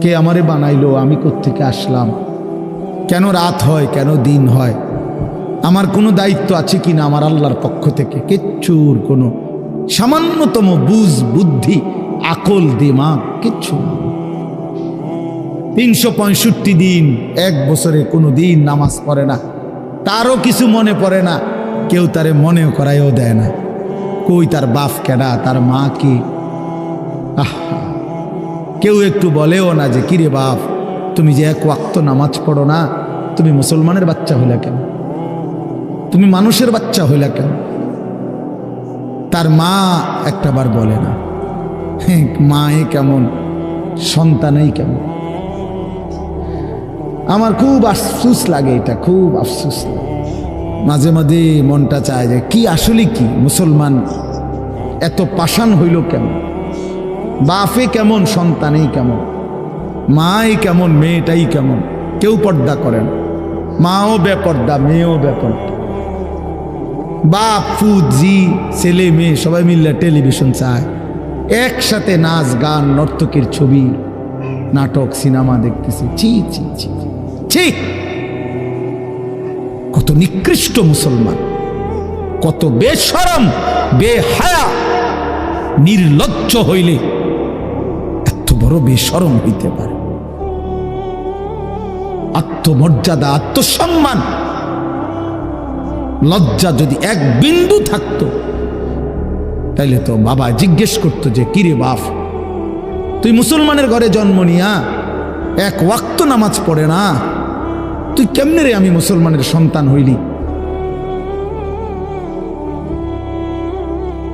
কে আমারে বানাইলো? আমি কোত্থেকে আসলাম? কেন রাত হয়, কেন দিন হয়? আমার কোনো দায়িত্ব আছে কি না আমার আল্লাহর পক্ষ থেকে? কিচ্ছুর কোনো। সামান্যতম বুঝ, বুদ্ধি, আকল, দিমাগ, কিচ্ছু তিনশো পঁয়ষট্টি দিন, এক বছরে কোনো দিন নামাজ পড়ে না। তারও কিছু মনে পড়ে না। কেউ তারে মনেও করাইও দেয় না। কই তার বাপ কেডা, তার মা কি? আহ। কেউ একটু বলেও না যে, কিরে বাপ, তুমি যে এক ওয়াক্ত নামাজ পড়ো না, তুমি মুসলমানের বাচ্চা হইলা কেন? তুমি মানুষের বাচ্চা হইলা কেন? তার মা একটাবার বলে না মায়ে কেমন, সন্তানেই কেমন? আমার খুব আফসুস লাগে এটা, খুব আফসুস মাঝে মাঝে মনটা চায় যে, কি আসলে কি? মুসলমান এত পাষাণ হইল কেমন বাপে কেমন, সন্তানেই কেমন, মাই কেমন, মেয়েটাই কেমন, কেউ পর্দা করেন মাও বেপর্দা, মেয়েও বেপর্দা। বাপ ফুদ জি, ছেলে, মেয়ে, সবাই মিললে টেলিভিশন চায়। একসাথে নাচ, গান, নর্তকীর ছবি, নাটক, সিনেমা দেখতেছি। ছি ছি ছি ছি। কত নিকৃষ্ট মুসলমান, কত বেশরম, বেহায়া, নির্লজ্জ হইলে বেশরম হইতে পারে। আত্মমর্যাদা, আত্মসম্মান। লজ্জা যদি এক বিন্দু থাকতো, তাইলে তো বাবা জিজ্ঞেস করতো যে, কিরে বাপ, তুই মুসলমানের ঘরে জন্ম নিয়া, এক ওয়াক্ত নামাজ পড়ে না? তুই কেমনে রে আমি মুসলমানের সন্তান হইলি?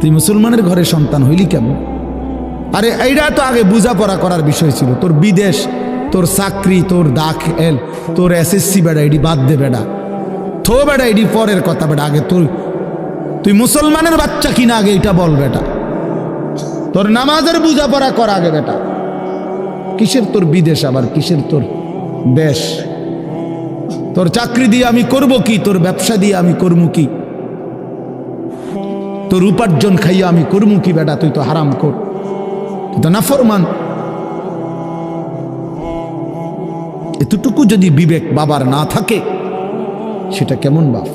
তুই মুসলমানের ঘরে সন্তান হইলি কেমন? আরে এইটা তো আগে বোঝাপড়া করার বিষয় ছিল। তোর বিদেশ, তোর চাকরি, তোর দাখ এল, তোর এসএসসি বেড়া এটি বাদ দে বেড়া থো বেড়া এডি পরের কথা বেড়া আগে তুই তুই মুসলমানের বাচ্চা কিনা আগে এটা বল বেটা তোর নামাজের বোঝাপড়া কর আগে বেটা কিসের তোর বিদেশ আবার? কিসের তোর দেশ? তোর চাকরি দিয়ে আমি করব কি? তোর ব্যবসা দিয়ে আমি করব কি? তোর উপার্জন খাইয়া আমি করব কি বেটা তুই তো হারাম কর নাফরমান এতটুকু যদি বিবেক বাবার না থাকে, সেটা কেমন বাপ?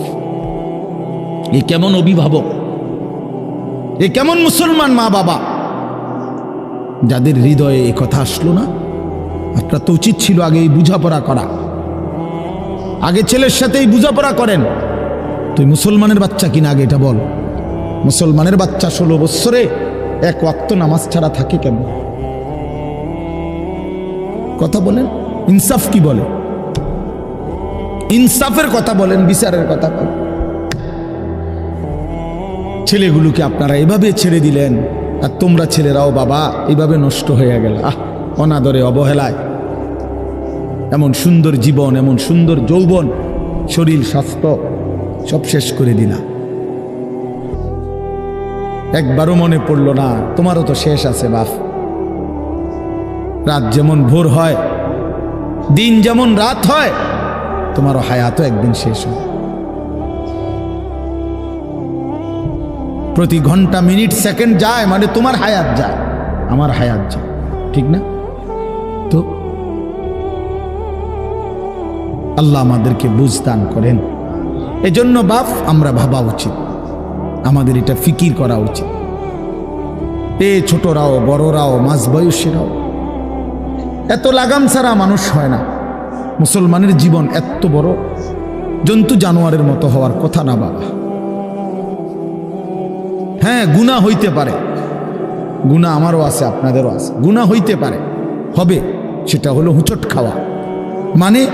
এ কেমন অভিভাবক? এ কেমন মুসলমান মা বাবা? যাদের হৃদয়ে এ কথা আসলো না আপনার তো উচিত ছিল আগে এই বুঝাপড়া করা। আগে ছেলের সাথেই বুঝাপড়া করেন। তুই মুসলমানের বাচ্চা কিনা আগে এটা বল। মুসলমানের বাচ্চা ষোলো বৎসরে এক ওয়াক্ত নামাজ ছাড়া থাকে কেন? কথা বলেন, ইনসাফ কি বলে? ইনসাফের কথা বলেন, বিচারের কথা বলেন। ছেলেগুলোকে আপনারা এভাবে ছেড়ে দিলেন, আর তোমরা ছেলেরাও বাবা, এভাবে নষ্ট হয়ে গেল। আহ, অনাদরে অবহেলায়। এমন সুন্দর জীবন, এমন সুন্দর যৌবন, শরীর, স্বাস্থ্য সব শেষ করে দিলা একবারও মনে পড়ল না, তোমারও তো শেষ আছে বাপ। রাত যেমন ভোর হয়, দিন যেমন রাত হয়, তোমারও হায়াতও একদিন শেষ হয়। প্রতি ঘণ্টা, মিনিট, সেকেন্ড যায় মানে তোমার হায়াত যায়, আমার হায়াত যায়, ঠিক না? তো আল্লাহ আমাদেরকে বুঝদান করেন। এজন্য বাপ, আমরা ভাবা উচিত। আমাদের এটা ফিকির করা উচিত। এ ছোটরাও, বড়রাও, মাঝ বয়সীরাও। এত লাগাম ছাড়া মানুষ হয় না। মুসলমানের জীবন এত বড়, জন্তু জানোয়ারের মতো হওয়ার কথা না বাবা। হ্যাঁ গুণা হইতে পারে। গুণা আমারও আছে, আপনাদেরও আছে। গুণা হইতে পারে। হবে, সেটা হলো হুচট খাওয়া। মানে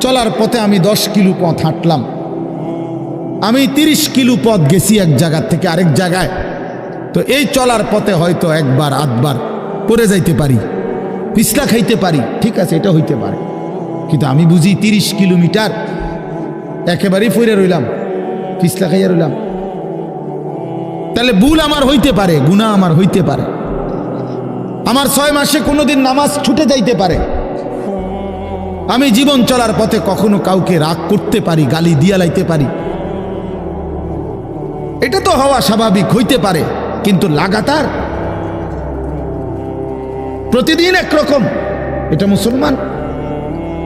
চলার পথে আমি দশ কিলো পথ হাঁটলাম। আমি তিরিশ কিলো পথ গেছি এক জায়গার থেকে আরেক জায়গায়। তো এই চলার পথে হয়তো একবার, আধবার পরে যাইতে পারি পিছলা খাইতে পারি, ঠিক আছে, এটা হইতে পারে। কিন্তু আমি বুঝি তিরিশ কিলোমিটার একেবারেই ফিরে রইলাম পিছলা খাইয়া রইলাম। তাহলে ভুল আমার হইতে পারে গুণা আমার হইতে পারে। আমার ছয় মাসে কোনোদিন নামাজ ছুটে যাইতে পারে। আমি জীবন চলার পথে কখনো কাউকে রাগ করতে পারি, গালি দিয়া লাইতে পারি। এটা তো হওয়া স্বাভাবিক, হইতে পারে। কিন্তু লাগাতার? প্রতিদিন একরকম। এটা মুসলমান?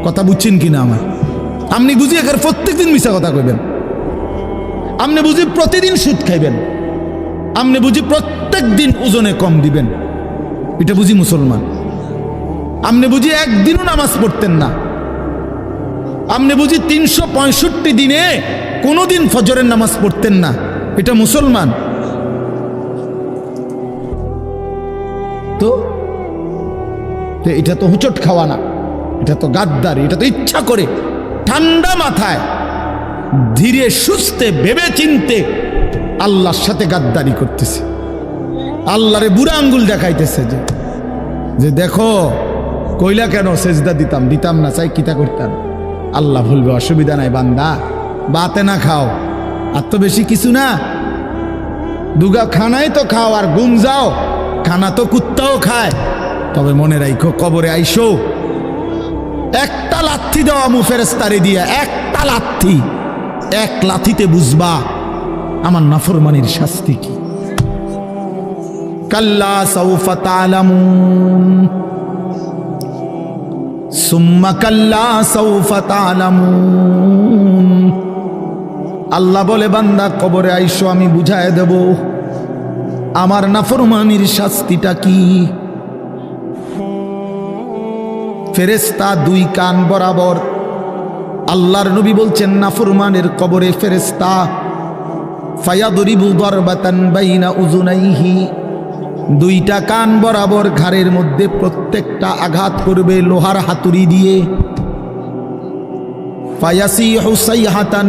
কথা বুঝছেন কিনা আমার? আপনি বুঝি এখানে প্রত্যেক দিন মিশা কথা কইবেন। আপনি বুঝি প্রতিদিন সুদ খাইবেন। আপনি বুঝি প্রত্যেক দিন ওজনে কম দিবেন। এটা বুঝি মুসলমান? আপনি বুঝি একদিনও নামাজ পড়তেন না। আপনি বুঝি তিনশো পঁয়ষট্টি দিনে কোনোদিন ফজরের নামাজ পড়তেন না। এটা মুসলমান। তো? এটা তো হুচট খাওয়া না। এটা তো গাদ্দার, এটা তো ইচ্ছা করে। ঠান্ডা মাথায়, ধীরে সুস্থে ভেবে চিনতে আল্লাহর সাথে গাদ্দারি করতেছে। আল্লাহরে বুড়া আঙ্গুল দেখাইতেছে যে যে দেখো, কইলা কেন সেজদা দিতাম? দিতাম না, চাই কিতা করতাম? আল্লাহ ভুলবে অসুবিধা নাই বান্দা, বাতে না খাও। আর তো বেশি কিছু না। দুগা খানাই তো খাও আর গুম যাও। খানা তো কুত্তাও খায়। তবে মনে রাখো কবরে আইসো। একটা লাথি দেওয়া মু ফেরেস্তারে দিয়া, একটা লাথি। এক লাথিতে বুঝবা, আমার নাফরমানির শাস্তি কি? কাল্লা সৌফা তালামুন সুম্মা কাল্লা সৌফা তালামুন আল্লাহ বলে, বান্দা, কবরে আইসো, আমি বুঝায় দেব। আমার নাফরমানির শাস্তিটা কি? ফেরেস্তা দুই কান বরাবর। আল্লাহর নবী বলছেন, নাফরমানের কবরে ফেরেস্তা ফায়াদরিবু দরবাতান বাইনা উজুনাইহি দুইটা কান বরাবর ঘাড়ের মধ্যে প্রত্যেকটা আঘাত করবে লোহার হাতুড়ি দিয়ে। ফায়াসি হুসাই হাতান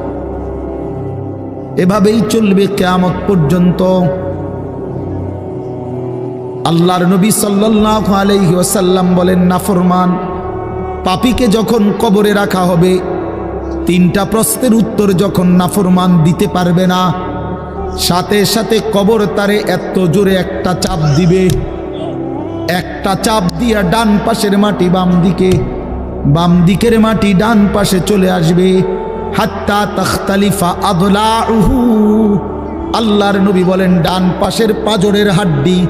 এভাবেই চলবে কেয়ামত পর্যন্ত। আল্লাহর নবী সাল্লাল্লাহু আলাইহি বলেন নাফরমান পাপীকে যখন কবরে রাখা হবে, তিনটা প্রশ্নের উত্তর যখন নাফরমান দিতে পারবে না, সাথে সাথে কবর তারে এত জোরে একটা চাপ দিবে। একটা চাপ দিয়া ডান পাশের মাটি বাম দিকে, বাম দিকের মাটি ডান পাশে চলে আসবে। হাত্তা তখতালিফা আদলা উহু আল্লাহর নবী বলেন, ডান পাশের পাজরের হাড্ডি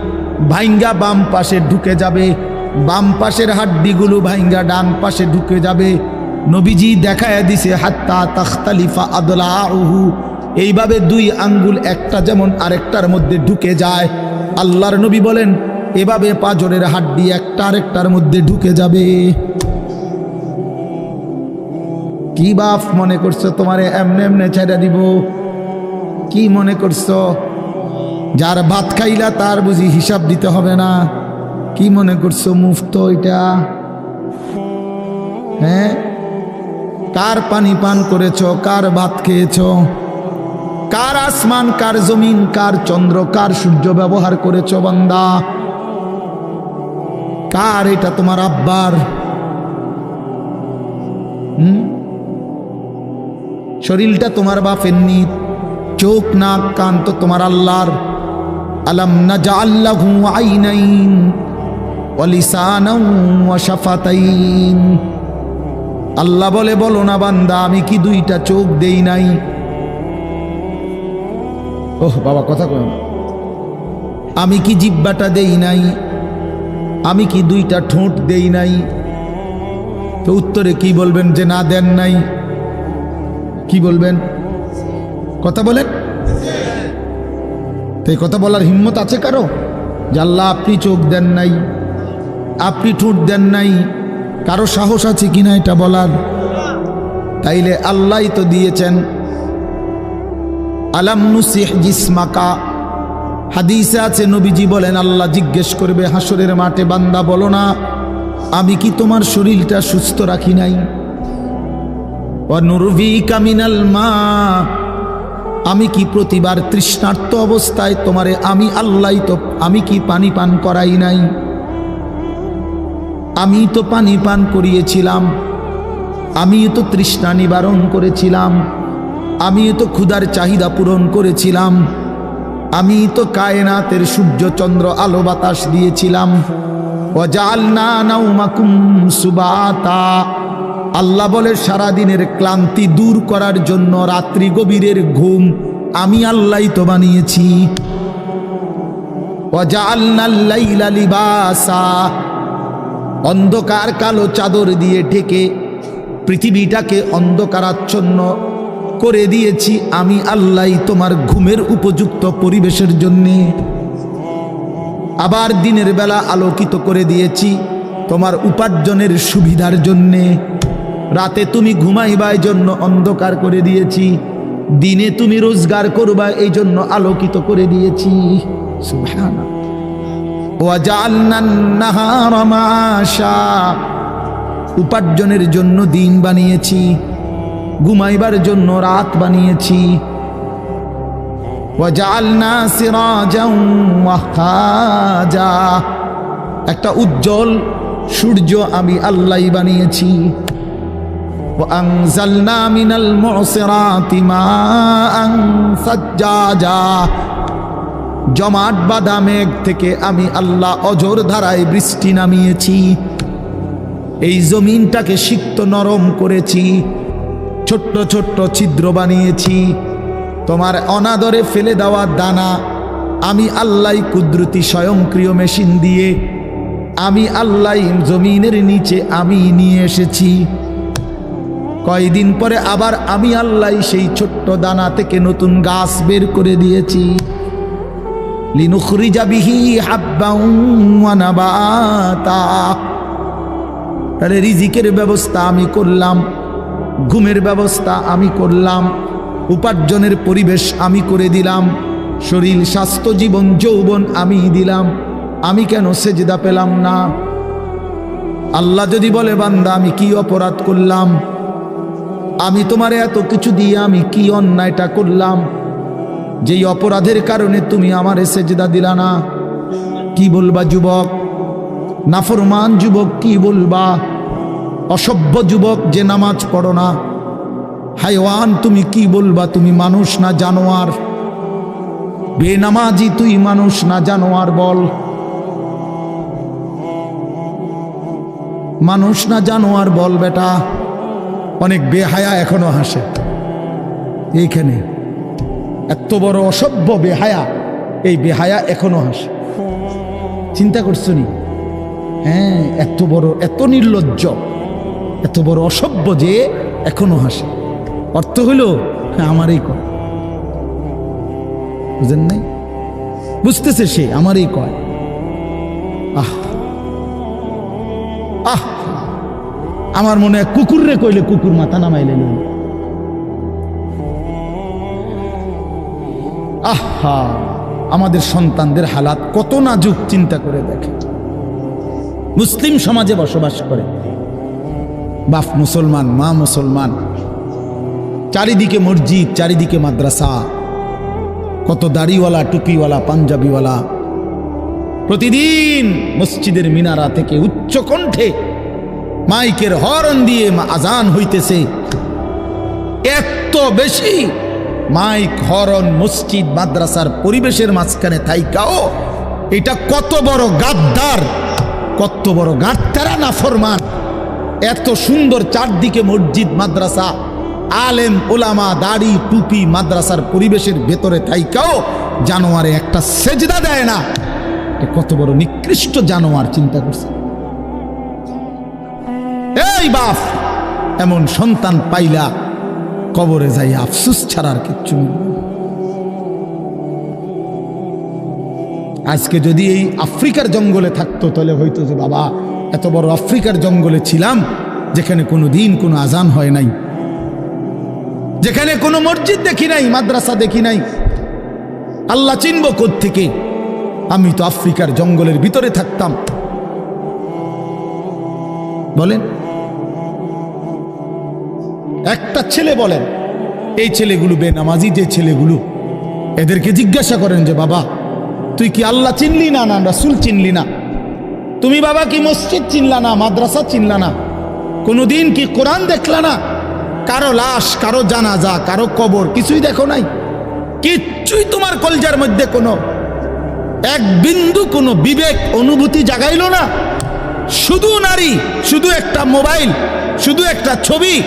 ভাইঙ্গা বাম পাশে ঢুকে যাবে। বাম পাশের হাড্ডিগুলো ভাইঙ্গা ডান পাশে ঢুকে যাবে। নবীজি দেখায় দিছে, হাত্তা তখতালিফা আদলা উহু এইভাবে দুই আঙ্গুল একটা যেমন আরেকটার মধ্যে ঢুকে যায়। আল্লাহর নবী বলেন, এভাবে পাজরের হাড্ডি একটা আরেকটার মধ্যে ঢুকে যাবে। কি বাপ মনে করছ তোমারে এমনে এমনে ছেড়ে দিব? কি মনে করছ? যার ভাত খাইলা তার বুঝি হিসাব দিতে হবে না। কি মনে করছ মুফত এটা? হ্যাঁ? কার পানি পান করেছ? কার ভাত খেয়েছ? কার আসমান, কার জমিন, কার চন্দ্র, কার সূর্য ব্যবহার করেছ বান্দা? কার এটা তোমার আব্বার? হুম? শরীরটা তোমার বাপের নি চোখ, নাক, কান তো তোমার আল্লাহর। আলম না যা আল্লাহু আইনাইন শাফাতাইন। আল্লাহ বলে, বলো না বান্দা, আমি কি দুইটা চোখ দেই নাই? ওহ, বাবা, কথা কয় আমি কি জিব্বাটা দেই নাই? আমি কি দুইটা ঠোঁট দেই নাই? তো উত্তরে কি বলবেন যে, না, দেন নাই। কি বলবেন? কথা বলেন। তাই কথা বলার হিম্মত আছে কারও? যে আল্লাহ আপনি চোখ দেন নাই, আপনি ঠোঁট দেন নাই, কারও সাহস আছে কিনা এটা বলার? তাইলে আল্লাহ তো দিয়েছেন। আলাম নুসিহ জিসমাকা। হাদিসে আছে, নবীজি বলেন, আল্লাহ জিজ্ঞেস করবে, হাসরের মাঠে বান্দা বলো না, আমি কি তোমার শরীরটা সুস্থ রাখি নাই? অনুরভিকা মিনাল মা। আমি কি প্রতিবার তৃষ্ণার্ত অবস্থায় তোমারে আমি আল্লাহ তো আমি কি পানি পান করাই নাই? আমি তো পানি পান করিয়েছিলাম। আমি তো তৃষ্ণা নিবারণ করেছিলাম। আমি তো ক্ষুধার চাহিদা পূরণ করেছিলাম। আমি তো কায়নাতের সূর্য চন্দ্র আলো বাতাস দিয়েছিলাম। ওয়াজআলনা নাওমাকুম সুবাতা। আল্লাহ বলে, সারাদিনের ক্লান্তি দূর করার জন্য রাত্রি গভীরের ঘুম আমি আল্লাহ তো বানিয়েছি। অন্ধকার কালো চাদর দিয়ে ঢেকে পৃথিবীটাকে অন্ধকারাচ্ছন্ন করে দিয়েছি আমি আল্লাহ তোমার ঘুমের উপযুক্ত পরিবেশের জন্যে। আবার দিনের বেলা আলোকিত করে দিয়েছি তোমার উপার্জনের সুবিধার জন্যে। রাতে তুমি ঘুমাইবার জন্য অন্ধকার করে দিয়েছি। দিনে তুমি রোজগার করবা এই জন্য আলোকিত করে দিয়েছি। উপার্জনের জন্য দিন বানিয়েছি। ঘুমাইবার জন্য রাত বানিয়েছি। একটা উজ্জ্বল সূর্য আমি আল্লাহ বানিয়েছি। وأنزلنا من المعصرات ماء ثجاجا জমাট বাঁধা মেঘ থেকে আমি আল্লাহ অজর ধারায় বৃষ্টি নামিয়েছি এই জমিনটাকে সিক্ত নরম করেছি ছোট্ট ছোট্ট ছিদ্র বানিয়েছি তোমার অনাদরে ফেলে দেওয়া দানা আমি আল্লাহ কুদরতি স্বয়ংক্রিয় মেশিন দিয়ে আমি আল্লাহ জমিনের নিচে আমি নিয়ে এসেছি কয়দিন পরে আবার আমি আল্লাহ সেই ছোট্ট দানা থেকে নতুন গাছ বের করে দিয়েছি। তাহলে রিজিকের ব্যবস্থা আমি করলাম, ঘুমের ব্যবস্থা আমি করলাম, উপার্জনের পরিবেশ আমি করে দিলাম, শরীর, স্বাস্থ্য, জীবন, যৌবন আমি দিলাম, আমি কেন সেজদা পেলাম না? আল্লাহ যদি বলে, বান্দা, আমি কি অপরাধ করলাম? আমি তোমার এত কিছু দিয়ে আমি কি অন্যায়টা করলাম? যেই অপরাধের কারণে তুমি আমার সেজদা দিলা না। কি বলবা যুবক? নাফরমান যুবক কি বলবা? অসভ্য যুবক যে নামাজ পড়ো না। হাইওয়ান তুমি কি বলবা? তুমি মানুষ না জানোয়ার? বেনামাজি, তুই মানুষ না জানোয়ার বল। মানুষ না জানোয়ার বল, বেটা। অনেক বেহায়া এখনও হাসে। এইখানে এত বড় অসভ্য বেহায়া, এই বেহায়া এখনও হাসে। চিন্তা করছ নি? হ্যাঁ এত বড়, এত নির্লজ্জ, এত বড় অসভ্য যে এখনও হাসে। অর্থ হইল হ্যাঁ আমারই কয়। বুঝেন নাই? বুঝতেছে সে, আমারই কয়। আহ আহ আমার মনে হয় কুকুর রে কইলে কুকুর মাথা নামাইলে আহা, আমাদের সন্তানদের হালাত কত নাজুক চিন্তা করে দেখে। মুসলিম সমাজে বসবাস করে। বাপ মুসলমান, মা মুসলমান। চারিদিকে মসজিদ, চারিদিকে মাদ্রাসা। কত দাড়িওয়ালা, টুপিওয়ালা, পাঞ্জাবিওয়ালা। প্রতিদিন মসজিদের মিনারা থেকে উচ্চ কণ্ঠে মাইকের হরন দিয়ে আজান হইতেছে। এত বেশি মাইক হরন মসজিদ, মাদ্রাসার পরিবেশের মাঝখানে থাইকাও এটা কত বড় গাদ্দার, কত বড় গাদ্দারা না ফরমান। এত সুন্দর চারদিকে মসজিদ, মাদ্রাসা, আলেম, ওলামা, দাড়ি, টুপি, মাদ্রাসার পরিবেশের ভেতরে থাইকাও জানোয়ারে একটা সেজদা দেয় না। কত বড় নিকৃষ্ট জানোয়ার চিন্তা করছে। বাপ, এমন সন্তান পাইলা কবরে যাই আফসুস ছাড়ার কিচ্ছু আজকে যদি এই আফ্রিকার জঙ্গলে থাকতো, তাহলে হয়তো যে বাবা, এত বড় আফ্রিকার জঙ্গলে ছিলাম, যেখানে কোনো দিন কোনো আজান হয় নাই। যেখানে কোনো মসজিদ দেখি নাই, মাদ্রাসা দেখি নাই। আল্লাহ চিনব থেকে আমি তো আফ্রিকার জঙ্গলের ভিতরে থাকতাম। বলেন একটা ছেলে বলেন, এই ছেলেগুলো বেনামাজি যে ছেলেগুলো, এদেরকে জিজ্ঞাসা করেন যে, বাবা, তুই কি আল্লাহ চিনলি না না রাসুল চিনলি না? তুমি বাবা কি মসজিদ চিনলা না, মাদ্রাসা চিনলা না? কোনোদিন কি কোরআন দেখলা না? কারও লাশ, কারও জানাজা, কারও কবর, কিছুই দেখো নাই? কিচ্ছুই তোমার কলজার মধ্যে কোনো, এক বিন্দু কোনো বিবেক, অনুভূতি জাগাইল না? শুধু নারী, শুধু একটা মোবাইল, শুধু একটা ছবি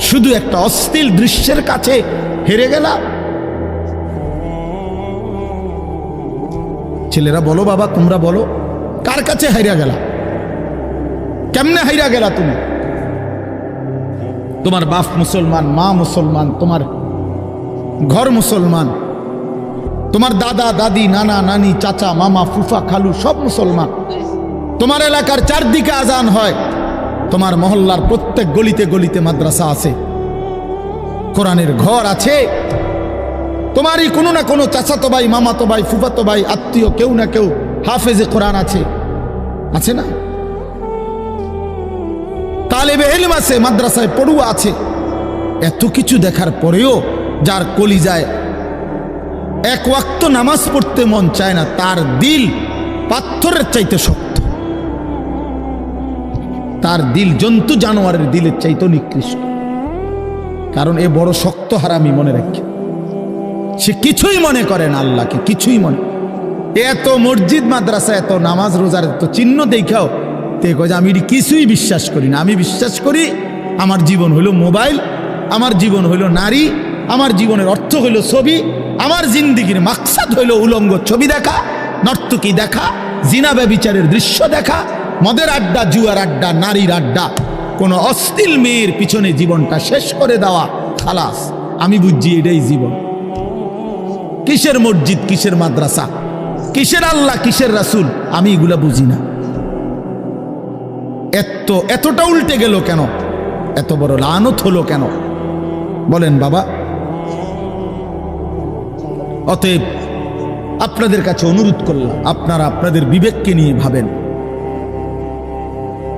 শুধু একটা অস্থির দৃশ্যের কাছে হেরে গেলা। ছেলেরা বলো, বাবা, তোমরা বলো, কার কাছে হাইরা গেলা? কেমনে হাইরা গেলা তুমি? তোমার বাপ মুসলমান, মা মুসলমান, তোমার ঘর মুসলমান, তোমার দাদা, দাদি, নানা, নানি, চাচা, মামা, ফুফা, খালু, সব মুসলমান। তোমার এলাকার চারদিকে আজান হয়। তোমার মহল্লার প্রত্যেক গলিতে গলিতে মাদ্রাসা আছে। কোরআনের ঘর আছে। তোমারই কোনো না কোনো চাচাতো ভাই মামাতো ভাই ফুফাতো ভাই আত্মীয়, কেউ না কেউ হাফেজে কোরআন আছে। আছে না? তালেবে এলম আছে, মাদ্রাসায় পড়ুয়া আছে। এত কিছু দেখার পরেও যার কলি যায় এক ওয়াক্ত নামাজ পড়তে মন চায় না, তার দিল পাথরের চাইতে শক্ত। তার দিল জন্তু জানোয়ারের দিলের চাইতে নিকৃষ্ট। কারণ এ বড় শক্ত হারামি মনে রাখে। সে কিছুই মনে করে না আল্লাহকে, কিছুই মনে। এত মসজিদ, মাদ্রাসা, এত নামাজ, রোজার এত চিহ্ন দেখাও, তে কয় আমি কিছুই বিশ্বাস করি না। আমি বিশ্বাস করি আমার জীবন হইল মোবাইল, আমার জীবন হইল নারী, আমার জীবনের অর্থ হইল ছবি, আমার জিন্দিগির মাকসাদ হইল উলঙ্গ ছবি দেখা, নর্তকী দেখা, জিনা ব্যবিচারের দৃশ্য দেখা মদের আড্ডা, জুয়ার আড্ডা, নারীর আড্ডা, কোনো অস্থিল মেয়ের পিছনে জীবনটা শেষ করে দেওয়া খালাস। আমি বুঝছি এটাই জীবন। কিসের মসজিদ, কিসের মাদ্রাসা? কিসের আল্লাহ, কিসের রাসুল? আমি এগুলা বুঝি না। এত এতটা উল্টে গেল কেন? এত বড় লানত হলো কেন? বলেন বাবা। অতএব আপনাদের কাছে অনুরোধ করলাম, আপনারা আপনাদের বিবেককে নিয়ে ভাবেন।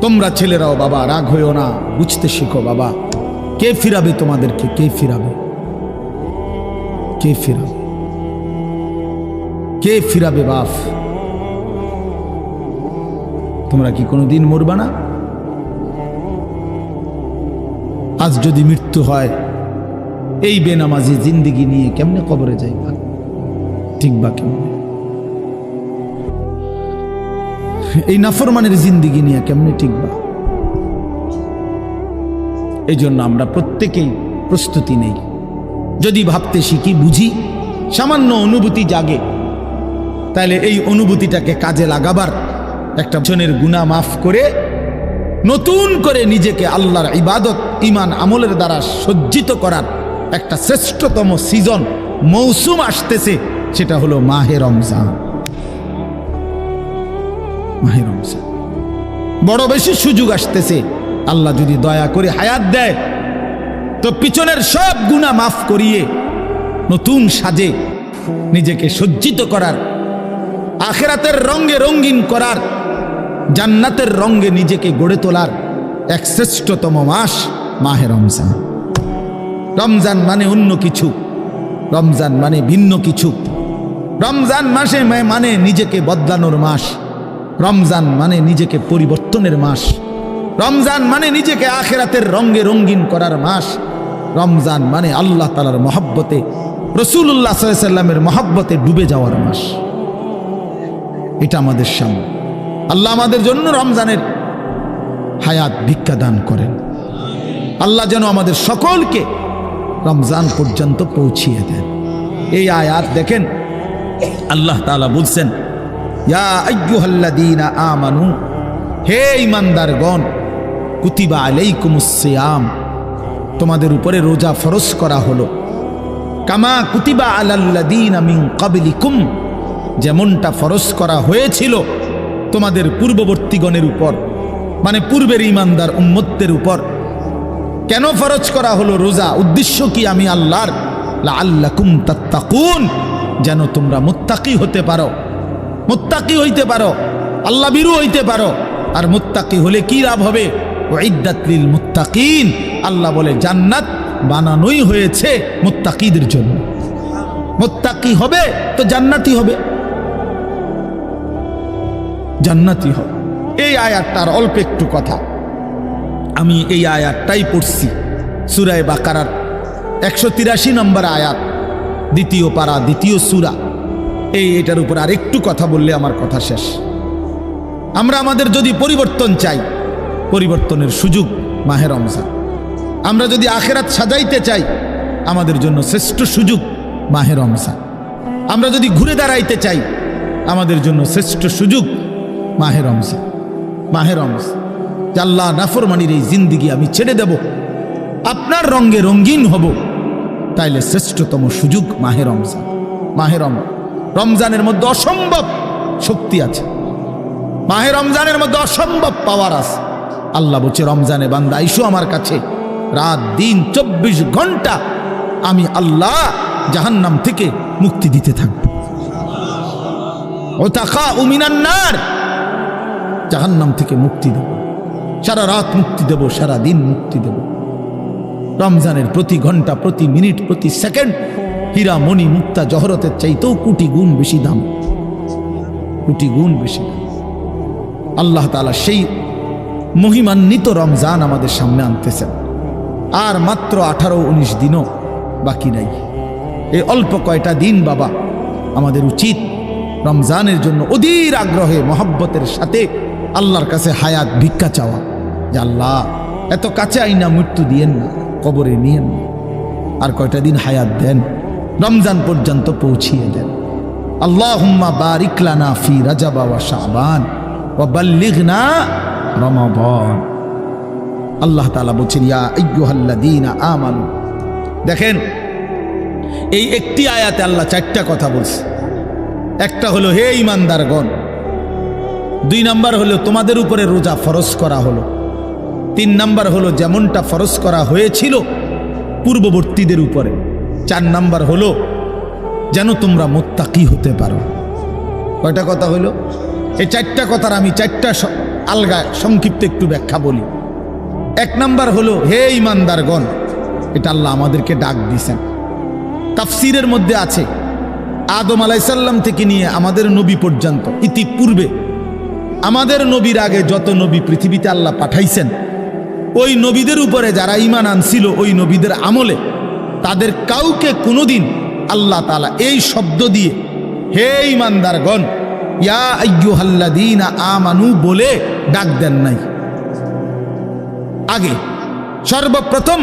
তোমরা ছেলেরাও বাবা, রাগ হইও না, বুঝতে শিখো বাবা। কে ফিরাবে তোমাদেরকে? কে ফিরাবে? কে ফিরাবে? কে ফিরাবে বাপ? তোমরা কি কোনো দিন মরবা না? আজ যদি মৃত্যু হয়, এই বেনামাজি জিন্দিগি নিয়ে কেমনে কবরে যাইবা? ঠিক বা কেমনে? এই নাফরমানের জিন্দিগি নিয়ে কেমনে টিকবা? এই জন্য আমরা প্রত্যেকেই প্রস্তুতি নেই। যদি ভাবতে শিখি, বুঝি, সামান্য অনুভূতি জাগে তাহলে এই অনুভূতিটাকে কাজে লাগাবার একটা জনের গুণা মাফ করে, নতুন করে নিজেকে আল্লাহর ইবাদত ইমান আমলের দ্বারা সজ্জিত করার একটা শ্রেষ্ঠতম সিজন, মৌসুম আসতেছে, সেটা হলো মাহে রমজান। মাহে রমজান বড় বেশি সুযোগ আসতেছে। আল্লাহ যদি দয়া করে হায়াত দেয়, তো পিছনের সব গুণা মাফ করিয়ে নতুন সাজে নিজেকে সজ্জিত করার, আখেরাতের রঙ্গে রঙ্গিন করার, জান্নাতের রঙ্গে নিজেকে গড়ে তোলার এক শ্রেষ্ঠতম মাস মাহে রমজান। রমজান মানে অন্য কিছু, রমজান মানে ভিন্ন কিছু। রমজান মাসে মানে নিজেকে বদলানোর মাস রমজান মানে নিজেকে পরিবর্তনের মাস। রমজান মানে নিজেকে আখেরাতের রঙ্গে রঙ্গিন করার মাস। রমজান মানে আল্লাহ তালার মহাব্বতে রসুল্লাহ সাল্লামের মহাব্বতে ডুবে যাওয়ার মাস। এটা আমাদের সামনে। আল্লাহ আমাদের জন্য রমজানের হায়াত ভিক্ষা দান করেন। আল্লাহ যেন আমাদের সকলকে রমজান পর্যন্ত পৌঁছিয়ে দেন। এই আয়াত দেখেন, আল্লাহ তালা বলছেন আমানু, হে ঈমানদারগণ, কুতিবা আলাইকুমুস সিয়াম, তোমাদের উপরে রোজা ফরজ করা হলো। কামা কুতিবা আলাল্লাযীনা মিন ক্বাবলিকুম, যেমনটা ফরজ করা হয়েছিল তোমাদের পূর্ববর্তীগণের উপর মানে পূর্বের ইমানদার উম্মত্তের উপর। কেন ফরজ করা হলো রোজা? উদ্দেশ্য কি আমি আল্লাহর? লাআল্লাকুম তাত্তাকুন, যেন তোমরা মুত্তাকি হতে পারো। মুত্তাকি হইতে পারো, আল্লাহ বিরু হইতে পারো। আর মুত্তাকি হলে কি লাভ হবে? ওয়াইদ্দাতলিল মুত্তাকিন। আল্লাহ বলে, জান্নাত বানানোই হয়েছে মুত্তাকিদের জন্য। মুত্তাকি হবে তো জান্নাতি হবে। জান্নাতি হবে। এই আয়াতটার অল্প একটু কথা। আমি এই আয়াতটাই পড়ছি সুরায় বাকারার একশো তিরাশি নম্বর আয়াত, দ্বিতীয় পারা, দ্বিতীয় সুরা। এই এটার উপর আর একটু কথা বললে আমার কথা শেষ। আমরা আমাদের যদি পরিবর্তন চাই, পরিবর্তনের সুযোগ মাহে রমজান। আমরা যদি আখেরাত সাজাইতে চাই, আমাদের জন্য শ্রেষ্ঠ সুযোগ মাহে রমজান। আমরা যদি ঘুরে দাঁড়াইতে চাই, আমাদের জন্য শ্রেষ্ঠ সুযোগ মাহে রমজান। মাহে রমজান। জাল্লা নাফরমানির এই জিন্দিগি আমি ছেড়ে দেব, আপনার রঙ্গে রঙ্গিন হব, তাইলে শ্রেষ্ঠতম সুযোগ মাহে রমজান। মাহে রম রমজানের মধ্যে অসম্ভব শক্তি আছে। মাহে রমজানের মধ্যে অসম্ভব পাওয়ার আছে। আল্লাহ বলছে, রমজানে বান্দা, আইসো আমার কাছে। রাত, দিন, চব্বিশ ঘণ্টা আমি আল্লাহ জাহান্নাম থেকে মুক্তি দিতে থাকব। ও তাকা উমিনান্নার জাহান্নাম থেকে মুক্তি দেব। সারা রাত মুক্তি দেব, সারা দিন মুক্তি দেব। রমজানের প্রতি ঘণ্টা, প্রতি মিনিট, প্রতি সেকেন্ড হীরা মণি মুক্তা জহরতের চাইতেও কোটি গুণ বেশি দাম। কোটি গুণ বেশি দাম। আল্লাহ তালা সেই মহিমান্বিত রমজান আমাদের সামনে আনতেছেন। আর মাত্র আঠারো উনিশ দিনও বাকি নাই। এই অল্প কয়টা দিন বাবা, আমাদের উচিত রমজানের জন্য অধীর আগ্রহে, মহব্বতের সাথে আল্লাহর কাছে হায়াত, ভিক্ষা চাওয়া। যে আল্লাহ, এত কাছে আইনা মৃত্যু দিয়েন না, কবরে নিয়েন না। আর কয়টা দিন হায়াত দেন? রমজান পর্যন্ত পৌঁছিয়ে দেন। আল্লাহ হুম্মা বারিক লানা ফি রাজাবা ওয়া শাবান ওয়া বাল্লিগনা রমাদান। আল্লাহ তাআলা বলছেন, ইয়া আইয়ুহাল্লাযীনা আমানু। দেখেন, এই একটি আয়াতে আল্লাহ চারটা কথা বলছে। একটা হলো, হে ইমানদারগণ দুই নাম্বার হলো, তোমাদের উপরে রোজা ফরজ করা হলো। তিন নাম্বার হলো, যেমনটা ফরজ করা হয়েছিল পূর্ববর্তীদের উপরে। চার নাম্বার হলো, যেন তোমরা মোত্তাকি হতে পারো। কয়টা কথা হলো? এই চারটা কথার আমি চারটা আলগা, সংক্ষিপ্ত একটু ব্যাখ্যা বলি। এক নাম্বার হলো, হে ইমানদারগণ, এটা আল্লাহ আমাদেরকে ডাক দিছেন। তাফসিরের মধ্যে আছে, আদম আলাইসাল্লাম থেকে নিয়ে আমাদের নবী পর্যন্ত, ইতিপূর্বে, আমাদের নবীর আগে যত নবী পৃথিবীতে আল্লাহ পাঠাইছেন, ওই নবীদের উপরে যারা ইমান আনছিল, ওই নবীদের আমলে তাদের কাউকে কোনোদিন আল্লাহ তালা এই শব্দ দিয়ে, হে ইমানদারগণ ইয়া আইয়ুহাল্লাযীনা আমানু বলে ডাক দেন নাই। আগে সর্বপ্রথম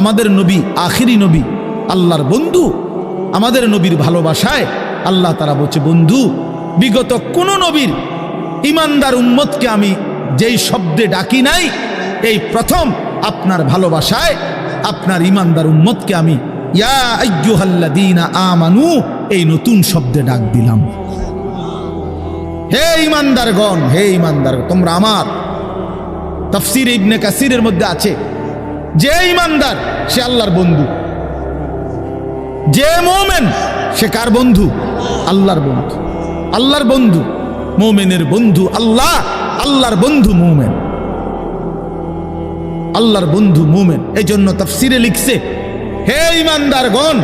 আমাদের নবী, আখিরি নবী, আল্লাহর বন্ধু, আমাদের নবীর ভালোবাসায় আল্লাহ তারা বলছে, বন্ধু, বিগত কোন নবীর ইমানদার উম্মতকে আমি যেই শব্দে ডাকি নাই, এই প্রথম আপনার ভালোবাসায় আপনার ইমানদার উম্মতকে আমি আমানু এই নতুন শব্দে ডাক দিলাম। হে ইমানদারগণ, হে ইমানদার, তোমরা আমার তফসির ইবনে কাসিরের মধ্যে আছে। যে ইমানদার, সে আল্লাহর বন্ধু। যে মোমেন, সে কার বন্ধু? আল্লাহর বন্ধু। আল্লাহর বন্ধু, মোমেনের বন্ধু আল্লাহ, আল্লাহর বন্ধু মোমেন। আল্লাহর বন্ধু মোমেন। এই জন্য তফসিরে লিখছে, হে ইমানদারগণ,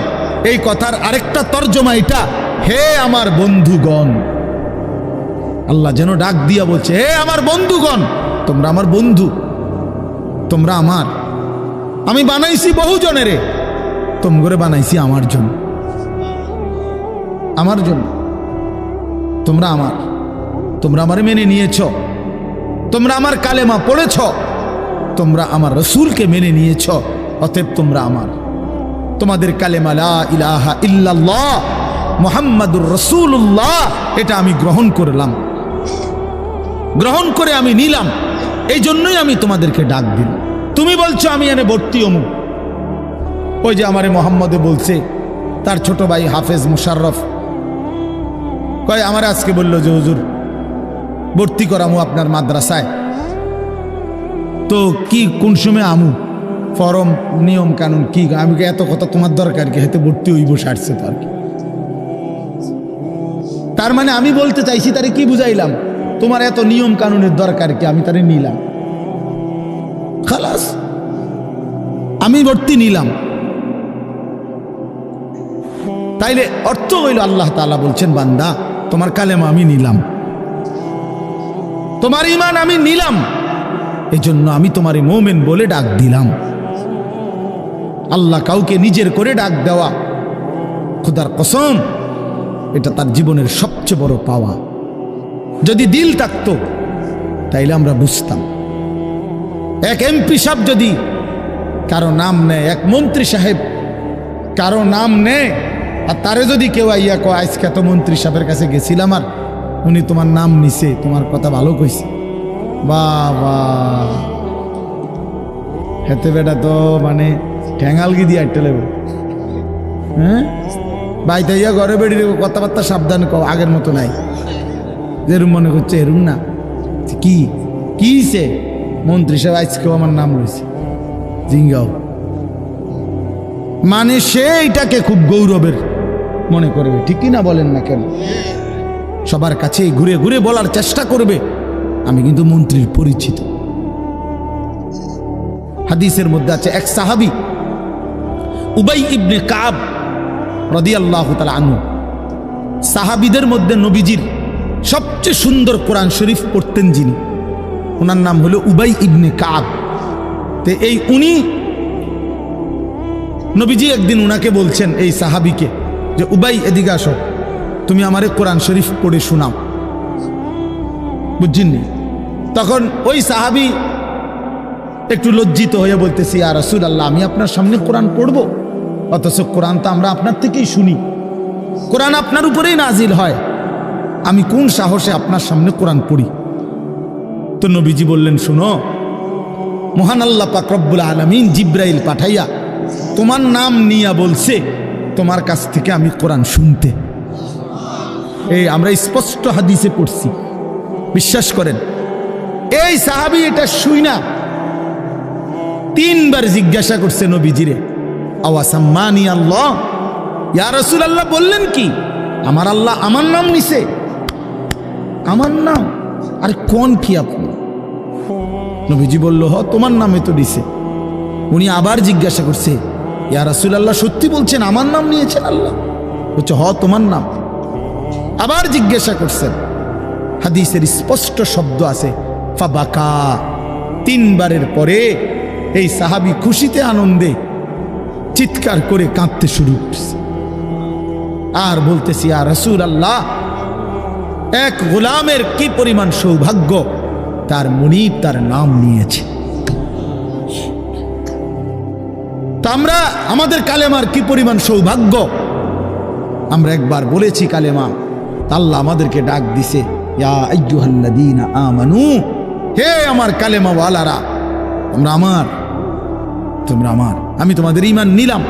এই কথার আরেকটা তর্জমা এটা, হে আমার বন্ধুগণ। আল্লাহ যেন ডাক দিয়া বলছে, হে আমার বন্ধুগণ, তোমরা আমার বন্ধু, তোমরা আমার। আমি বানাইছি বহু জনেরে তোম করে বানাইছি আমার জন্য আমার জন্য তোমরা আমার। তোমরা আমার মেনে নিয়েছ। তোমরা আমার কালেমা পড়েছ। তোমরা আমার রসুলকে মেনে নিয়েছ, অতএব তোমরা আমার। তোমাদের কালেমালা ইলাহা ইল্লাল্লাহ, মোহাম্মদুর রসুল্লাহ এটা আমি গ্রহণ করলাম। গ্রহণ করে আমি নিলাম। এই জন্যই আমি তোমাদেরকে ডাক দিলাম। তুমি বলছো, আমি এনে ভর্তি অমুক ওই যে আমারে মোহাম্মদে বলছে, তার ছোট ভাই হাফেজ মুশাররফ। কয়, আমার আজকে বলল যে, হুজুর, ভর্তি করামু আপনার মাদ্রাসায়। তো কি, কোন সময় আমু? ফরম, নিয়ম কানুন, কি? আমি এত কথা তোমার দরকার কি? হয়তো ভর্তি হইব সারছে তো আর কি। তার মানে আমি বলতে চাইছি, তারে কি বুঝাইলাম? তোমার এত নিয়ম কানুনের দরকার কি? আমি তারে নিলাম। খালাস, আমি ভর্তি নিলাম। তাইলে অর্থ হইল আল্লাহ তাআলা বলছেন, বান্দা, তোমার কালেমা আমি নিলাম। তোমার ইমান আমি নিলাম। এই জন্য আমি তোমার মোমেন বলে ডাক দিলাম। আল্লাহ কাউকে নিজের করে ডাক দেওয়া। খুদার কসম, এটা তার জীবনের সবচেয়ে বড় পাওয়া। যদি দিল থাকতো, তাইলে আমরা বুঝতাম। এক এমপি সাহেব যদি কারও নাম নেয়, এক মন্ত্রী সাহেব কারও নাম নেয়, আর তারে যদি কেউ আইয়া কয়, আজকে এত মন্ত্রী সাহেবের কাছে গেছিলাম আর উনি তোমার নাম নিছে, তোমার কথা ভালো কইছে। বাবা। হেতে বেটা তো মানে ঠ্যাঙালগি দিয়ে আটতে লেবে। হ্যাঁ? বাইতে ইয়া ঘরে বেড়ি কথাবার্তা সাবধান কও, আগের মতো নাই। যেরুম মনে করছে এরুম না। কি? কি সে? মন্ত্রী সাহেব, আজকেও আমার নাম রয়েছে। জিঙ্গাও। মানে সে এটাকে খুব গৌরবের মনে করবে। ঠিকই না বলেন না কেন? সবার কাছে ঘুরে ঘুরে বলার চেষ্টা করবে। আমি কিন্তু মন্ত্রীর পরিচিত। হাদিসের মধ্যে আছে এক সাহাবি, উবাই ইবনে কাব রদিয়াল্লাহ তালা আনু সাহাবিদের মধ্যে নবীজির সবচেয়ে সুন্দর কোরআন শরীফ পড়তেন যিনি। ওনার নাম হলো উবাই ইবনে কাব। তে এই উনি নবীজি একদিন উনাকে বলছেন, এই সাহাবিকে, যে উবাই, এদিকে আসো। তুমি আমারে কোরআন শরীফ পড়ে শোনাও। বুঝছেননি তখন ওই সাহাবি একটু লজ্জিত হয়ে বলতেছি আর রসুল আল্লাহ আমি আপনার সামনে কোরআন পড়ব? অথচ কোরআন তো আমরা আপনার থেকেই শুনি। কোরআন আপনার উপরেই নাজিল হয়। আমি কোন সাহসে আপনার সামনে কোরআন পড়ি? তো নবীজি বললেন, শুনো, মহান আল্লাহ পাক রব্বুল আলমিন জিব্রাইল পাঠাইয়া তোমার নাম নিয়া বলছে, তোমার কাছ থেকে আমি কোরআন শুনতে। এই আমরা স্পষ্ট হাদিসে পড়ছি। বিশ্বাস করেন। এই সাহাবি এটা শুই না। তিনবার জিজ্ঞাসা করছে নবীজিরে, আওয়াসাম্মানি আল্লাহ? ইয়া রসুল আল্লাহ বললেন কি? আমার আল্লাহ আমার নাম নিছে। আমার নাম? আরে কোন কি আপনি? নবীজি বলল, হ, তোমার নামে তো দিছে উনি আবার জিজ্ঞাসা করছে, ইয়া রাসুল আল্লাহ সত্যি বলছেন আমার নাম নিয়েছেন আল্লাহ? বলছে, হ, তোমার নাম। আবার জিজ্ঞাসা করছেন হাদিসের স্পষ্ট শব্দ আছে, ফাবাকা। তিনবারের পরে এই সাহাবি খুশিতে আনন্দে চিৎকার করে কাঁদতে শুরু করছে। আর বলতেছি আর রসুল আল্লাহ এক গোলামের কি পরিমাণ সৌভাগ্য? তার মনিব তার নাম নিয়েছে। আমরা, আমাদের কালেমার কি পরিমাণ সৌভাগ্য? আমরা একবার বলেছি, কালেমা, আল্লাহ আমাদেরকে ডাক দিছে। আমানু। হে আমার কালেমা ওয়ালারা তোমরা আমার তোমরা আমার আমি তোমাদের ইমান নিলাম।